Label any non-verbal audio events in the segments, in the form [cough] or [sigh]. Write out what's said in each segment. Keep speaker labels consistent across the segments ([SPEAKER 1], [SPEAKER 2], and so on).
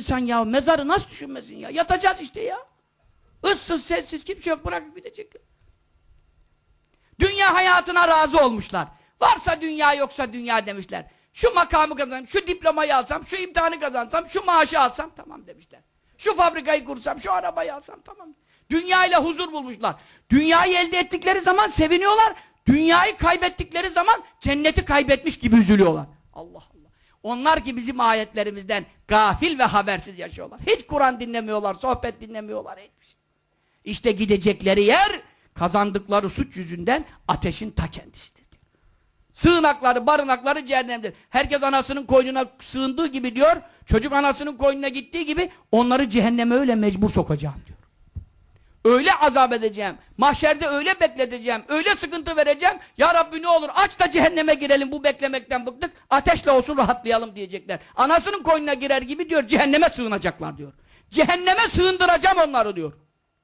[SPEAKER 1] insan ya? Mezarı nasıl düşünmesin ya? Yatacağız işte ya. Issız, sessiz, kimse yok bırakıp gidecekler. Dünya hayatına razı olmuşlar. Varsa dünya yoksa dünya demişler. Şu makamı kazansam, şu diplomayı alsam, şu imtihanı kazansam, şu maaşı alsam tamam demişler. Şu fabrikayı kursam, şu arabayı alsam tamam. Dünya ile huzur bulmuşlar. Dünyayı elde ettikleri zaman seviniyorlar. Dünyayı kaybettikleri zaman cenneti kaybetmiş gibi üzülüyorlar. Allah Allah. Onlar ki bizim ayetlerimizden gafil ve habersiz yaşıyorlar. Hiç Kur'an dinlemiyorlar, sohbet dinlemiyorlar, hiçbir şey. İşte gidecekleri yer kazandıkları suç yüzünden ateşin ta kendisidir. Sığınakları, barınakları cehennemdir. Herkes anasının koynuna sığındığı gibi diyor, çocuk anasının koynuna gittiği gibi onları cehenneme öyle mecbur sokacağım diyor. Öyle azap edeceğim, mahşerde öyle bekleteceğim, öyle sıkıntı vereceğim, Ya Rabbi ne olur aç da cehenneme girelim bu beklemekten bıktık, ateşle olsun rahatlayalım diyecekler. Anasının koynuna girer gibi diyor, cehenneme sığınacaklar diyor. Cehenneme sığındıracağım onları diyor.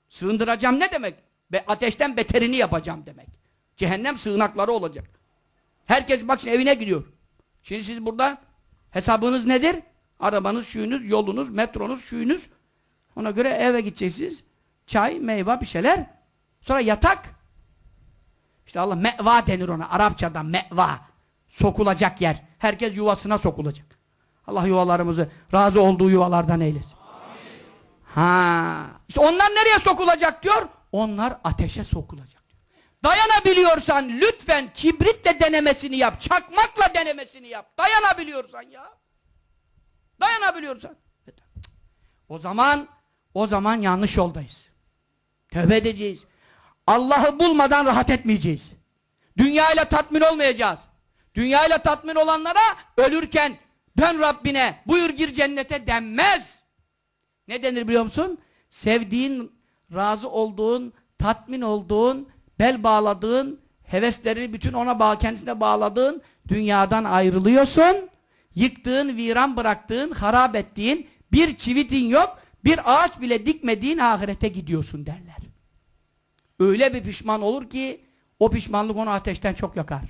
[SPEAKER 1] Sığındıracağım ne demek? Be ateşten beterini yapacağım demek. Cehennem sığınakları olacak. Herkes bak şimdi evine gidiyor. Şimdi siz burada hesabınız nedir? Arabanız, şuyunuz, yolunuz, metronuz, şuyunuz. Ona göre eve gideceksiniz. Çay, meyve bir şeyler. Sonra yatak. İşte Allah meva denir ona. Arapçadan meva. Sokulacak yer. Herkes yuvasına sokulacak. Allah yuvalarımızı razı olduğu yuvalardan eylesin. Ha. İşte onlar nereye sokulacak diyor? Onlar ateşe sokulacak diyor. Dayanabiliyorsan lütfen kibritle denemesini yap. Çakmakla denemesini yap. Dayanabiliyorsan ya. Dayanabiliyorsan. O zaman o zaman yanlış yoldayız. Tövbe edeceğiz. Allah'ı bulmadan rahat etmeyeceğiz. Dünyayla tatmin olmayacağız. Dünyayla tatmin olanlara ölürken dön Rabbine buyur gir cennete denmez. Ne denir biliyor musun? Sevdiğin, razı olduğun, tatmin olduğun, bel bağladığın, heveslerini bütün ona bağ, kendisine bağladığın dünyadan ayrılıyorsun. Yıktığın, viran bıraktığın, harap ettiğin, bir çivitin yok, bir ağaç bile dikmediğin ahirete gidiyorsun derler. Öyle bir pişman olur ki o pişmanlık onu ateşten çok yakar.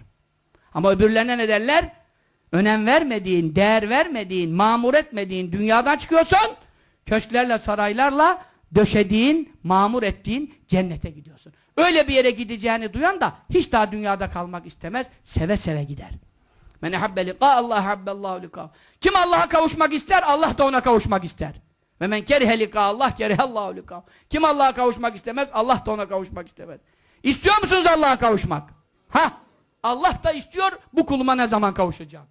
[SPEAKER 1] Ama öbürlerine ne derler? Önem vermediğin, değer vermediğin, mamur etmediğin dünyadan çıkıyorsun, köşklerle, saraylarla döşediğin, mamur ettiğin cennete gidiyorsun. Öyle bir yere gideceğini duyan da hiç daha dünyada kalmak istemez, seve seve gider. Men habbe liqa Allah habbellahu liqa. Kim Allah'a kavuşmak ister, Allah da ona kavuşmak ister. Ve men kerihe liqa Allah kerihallahu liqa. Kim Allah'a kavuşmak istemez, Allah da ona kavuşmak istemez. İstiyor musunuz Allah'a kavuşmak? Ha? Allah da istiyor, bu kuluma ne zaman kavuşacağım?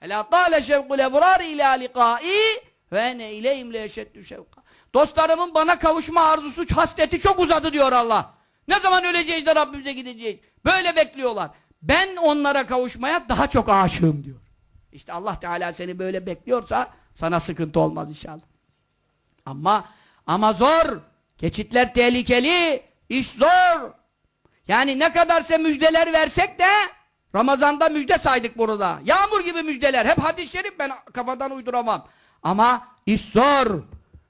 [SPEAKER 1] Ela tâle şevkul ebrar ila liqâi ve ene ileyhim le eşeddü şevka. Dostlarımın bana kavuşma arzusu, hasreti çok uzadı diyor Allah. Ne zaman öleceğiz de Rabbimize gideceğiz? Böyle bekliyorlar. Ben onlara kavuşmaya daha çok aşığım diyor. İşte Allah Teala seni böyle bekliyorsa sana sıkıntı olmaz inşallah. Ama ama zor. Geçitler tehlikeli. iş zor. Yani ne kadarsa müjdeler versek de Ramazan'da müjde saydık burada. Yağmur gibi müjdeler. Hep hadis-i şerif ben kafadan uyduramam. Ama iş zor.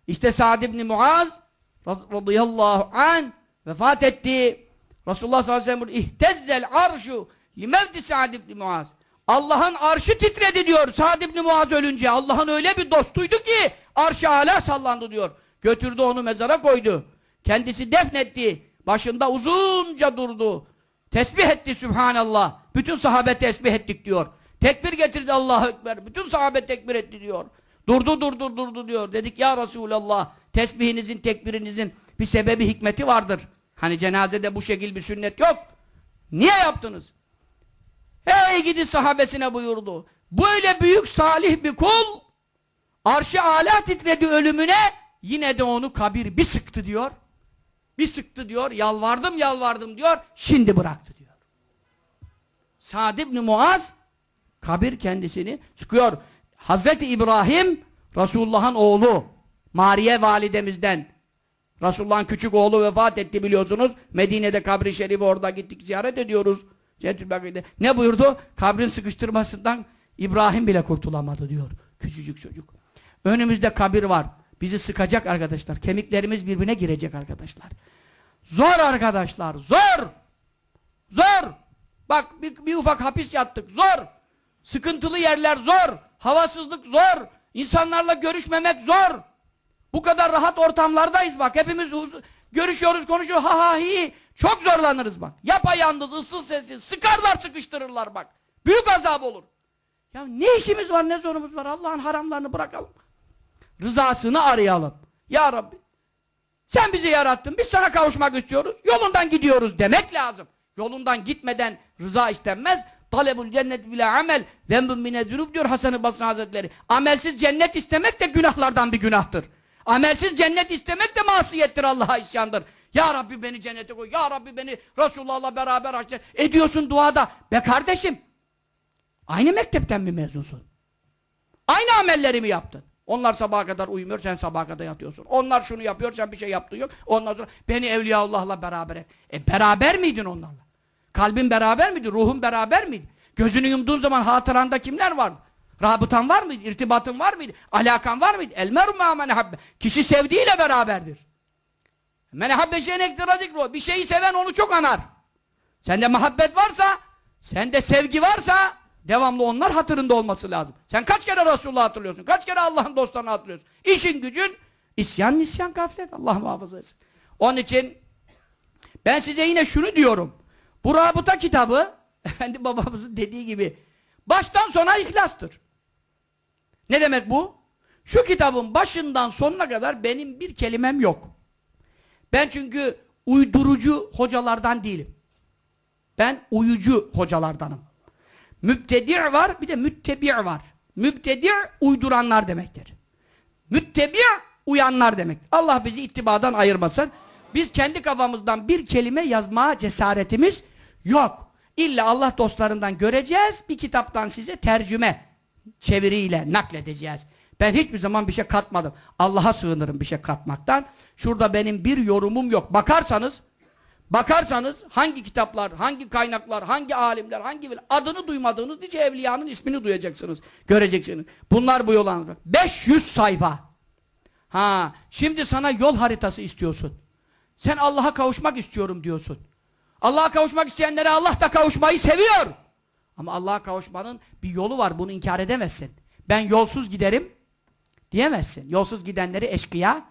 [SPEAKER 1] İşte Sa'd ibn Muaz radıyallahu an vefat etti. Resulullah sallallahu aleyhi ve sellem ihtezzel arşu limevti Sa'd ibn Muaz. Allah'ın arşı titredi diyor Sa'd ibn Muaz ölünce. Allah'ın öyle bir dostuydu ki arşı hala sallandı diyor. Götürdü onu mezara koydu. Kendisi defnetti. Başında uzunca durdu. Tesbih etti Sübhanallah. Bütün sahabe tesbih ettik diyor. Tekbir getirdi Allahu Ekber. Bütün sahabe tekbir etti diyor. Durdu durdu durdu diyor. Dedik ya Resulallah tesbihinizin tekbirinizin bir sebebi hikmeti vardır. Hani cenazede bu şekil bir sünnet yok. Niye yaptınız? Hey gidi sahabesine buyurdu. Böyle büyük salih bir kul arşı ala titredi ölümüne yine de onu kabir bir sıktı diyor. Bir sıktı diyor. Yalvardım yalvardım diyor. Şimdi bıraktı diyor. Sa'd ibn Muaz kabir kendisini sıkıyor. Hazreti İbrahim Resulullah'ın oğlu Mariye validemizden Resulullah'ın küçük oğlu vefat etti biliyorsunuz. Medine'de kabri şerifi orada gittik ziyaret ediyoruz. Ne buyurdu? Kabrin sıkıştırmasından İbrahim bile kurtulamadı diyor. Küçücük çocuk. Önümüzde kabir var. Bizi sıkacak arkadaşlar. Kemiklerimiz birbirine girecek arkadaşlar. Zor arkadaşlar. Zor. Zor. Bak bir, bir ufak hapis yattık. Zor. Sıkıntılı yerler zor. Havasızlık zor. İnsanlarla görüşmemek zor. Bu kadar rahat ortamlardayız bak. Hepimiz görüşüyoruz, konuşuyoruz. Ha ha hi. Çok zorlanırız bak. Yapayalnız, ıssız sessiz. Sıkarlar, sıkıştırırlar bak. Büyük azap olur. Ya ne işimiz var, ne zorumuz var? Allah'ın haramlarını bırakalım. Rızasını arayalım. Ya Rabbi. Sen bizi yarattın. Biz sana kavuşmak istiyoruz. Yolundan gidiyoruz demek lazım. Yolundan gitmeden rıza istenmez. Talebul cennet bile amel. Zembun mine zünub diyor Hasan-ı Basri Hazretleri. Amelsiz cennet istemek de günahlardan bir günahtır. Amelsiz cennet istemek de masiyettir Allah'a isyandır. Ya Rabbi beni cennete koy. Ya Rabbi beni Resulullah'la beraber aç. Ediyorsun duada. Be kardeşim. Aynı mektepten mi mezunsun? Aynı amelleri mi yaptın? Onlar sabaha kadar uyumuyor, sen sabaha kadar yatıyorsun. Onlar şunu yapıyor, sen bir şey yaptığın yok. Ondan sonra beni Evliyaullah'la beraber et. E beraber miydin onlarla? Kalbin beraber miydi? Ruhun beraber miydi? Gözünü yumduğun zaman hatıranda kimler vardı? Rabıtan var mıydı? İrtibatın var mıydı? Alakan var mıydı? El meru. Kişi sevdiğiyle beraberdir. Men habbe şeyen ektira zikru. Bir şeyi seven onu çok anar. Sende muhabbet varsa, sende sevgi varsa devamlı onlar hatırında olması lazım. Sen kaç kere Resulullah hatırlıyorsun? Kaç kere Allah'ın dostlarını hatırlıyorsun? İşin gücün isyan nisyan gaflet. Allah muhafaza etsin. Onun için ben size yine şunu diyorum. Bu rabıta kitabı [laughs] efendi babamızın dediği gibi baştan sona ihlastır. Ne demek bu? Şu kitabın başından sonuna kadar benim bir kelimem yok. Ben çünkü uydurucu hocalardan değilim. Ben uyucu hocalardanım. Mübtedi' var, bir de müttebi' var. Mübtedi' uyduranlar demektir. Müttebi' uyanlar demek. Allah bizi ittibadan ayırmasın. Biz kendi kafamızdan bir kelime yazmaya cesaretimiz yok. İlla Allah dostlarından göreceğiz, bir kitaptan size tercüme çeviriyle nakledeceğiz. Ben hiçbir zaman bir şey katmadım. Allah'a sığınırım bir şey katmaktan. Şurada benim bir yorumum yok. Bakarsanız Bakarsanız hangi kitaplar, hangi kaynaklar, hangi alimler, hangi adını duymadığınız nice evliyanın ismini duyacaksınız, göreceksiniz. Bunlar bu yol anlatıyor. 500 sayfa. Ha, şimdi sana yol haritası istiyorsun. Sen Allah'a kavuşmak istiyorum diyorsun. Allah'a kavuşmak isteyenlere Allah da kavuşmayı seviyor. Ama Allah'a kavuşmanın bir yolu var, bunu inkar edemezsin. Ben yolsuz giderim diyemezsin. Yolsuz gidenleri eşkıya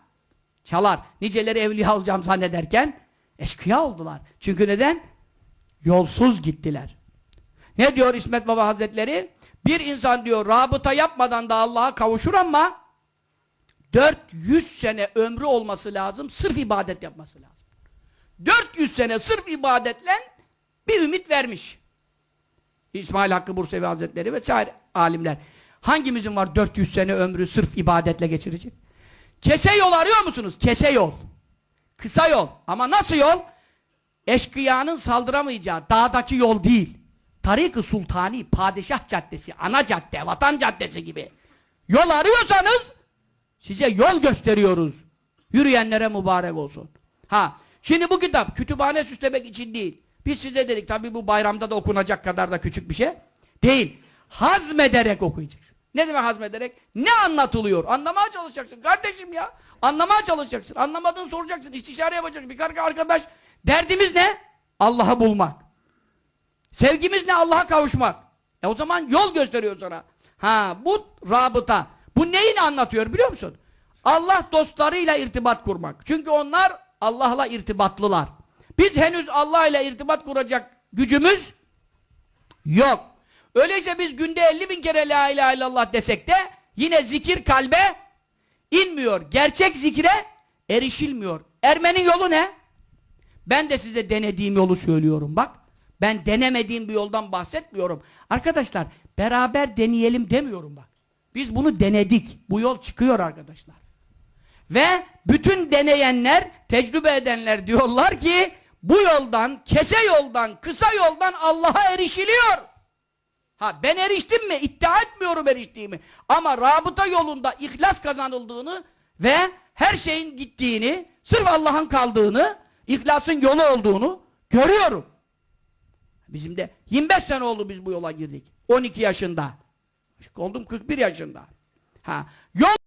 [SPEAKER 1] çalar. Niceleri evliya olacağım zannederken Eşkıya oldular. Çünkü neden? Yolsuz gittiler. Ne diyor İsmet Baba Hazretleri? Bir insan diyor rabıta yapmadan da Allah'a kavuşur ama 400 sene ömrü olması lazım. Sırf ibadet yapması lazım. 400 sene sırf ibadetle bir ümit vermiş. İsmail Hakkı Bursevi Hazretleri vesaire alimler. Hangimizin var 400 sene ömrü sırf ibadetle geçirecek? Kese yol arıyor musunuz? Kese yol. Kısa yol. Ama nasıl yol? Eşkıyanın saldıramayacağı dağdaki yol değil. Tarik-ı Sultani, Padişah Caddesi, Ana Cadde, Vatan Caddesi gibi. Yol arıyorsanız size yol gösteriyoruz. Yürüyenlere mübarek olsun. Ha, şimdi bu kitap kütüphane süslemek için değil. Biz size dedik tabi bu bayramda da okunacak kadar da küçük bir şey. Değil. Hazmederek okuyacaksın. Ne demek hazmederek? Ne anlatılıyor? Anlamaya çalışacaksın kardeşim ya. Anlamaya çalışacaksın. Anlamadığını soracaksın. İstişare yapacaksın. Bir arkadaş. Derdimiz ne? Allah'ı bulmak. Sevgimiz ne? Allah'a kavuşmak. E o zaman yol gösteriyor sana. Ha bu rabıta. Bu neyini anlatıyor biliyor musun? Allah dostlarıyla irtibat kurmak. Çünkü onlar Allah'la irtibatlılar. Biz henüz Allah ile irtibat kuracak gücümüz yok. Öyleyse biz günde 50 bin kere la ilahe illallah desek de yine zikir kalbe inmiyor. Gerçek zikre erişilmiyor. Ermenin yolu ne? Ben de size denediğim yolu söylüyorum bak. Ben denemediğim bir yoldan bahsetmiyorum. Arkadaşlar beraber deneyelim demiyorum bak. Biz bunu denedik. Bu yol çıkıyor arkadaşlar. Ve bütün deneyenler, tecrübe edenler diyorlar ki bu yoldan, kese yoldan, kısa yoldan Allah'a erişiliyor. Ha ben eriştim mi? İddia etmiyorum eriştiğimi. Ama rabıta yolunda ihlas kazanıldığını ve her şeyin gittiğini, sırf Allah'ın kaldığını, ihlasın yolu olduğunu görüyorum. Bizim de 25 sene oldu biz bu yola girdik. 12 yaşında. Oldum 41 yaşında. Ha, yol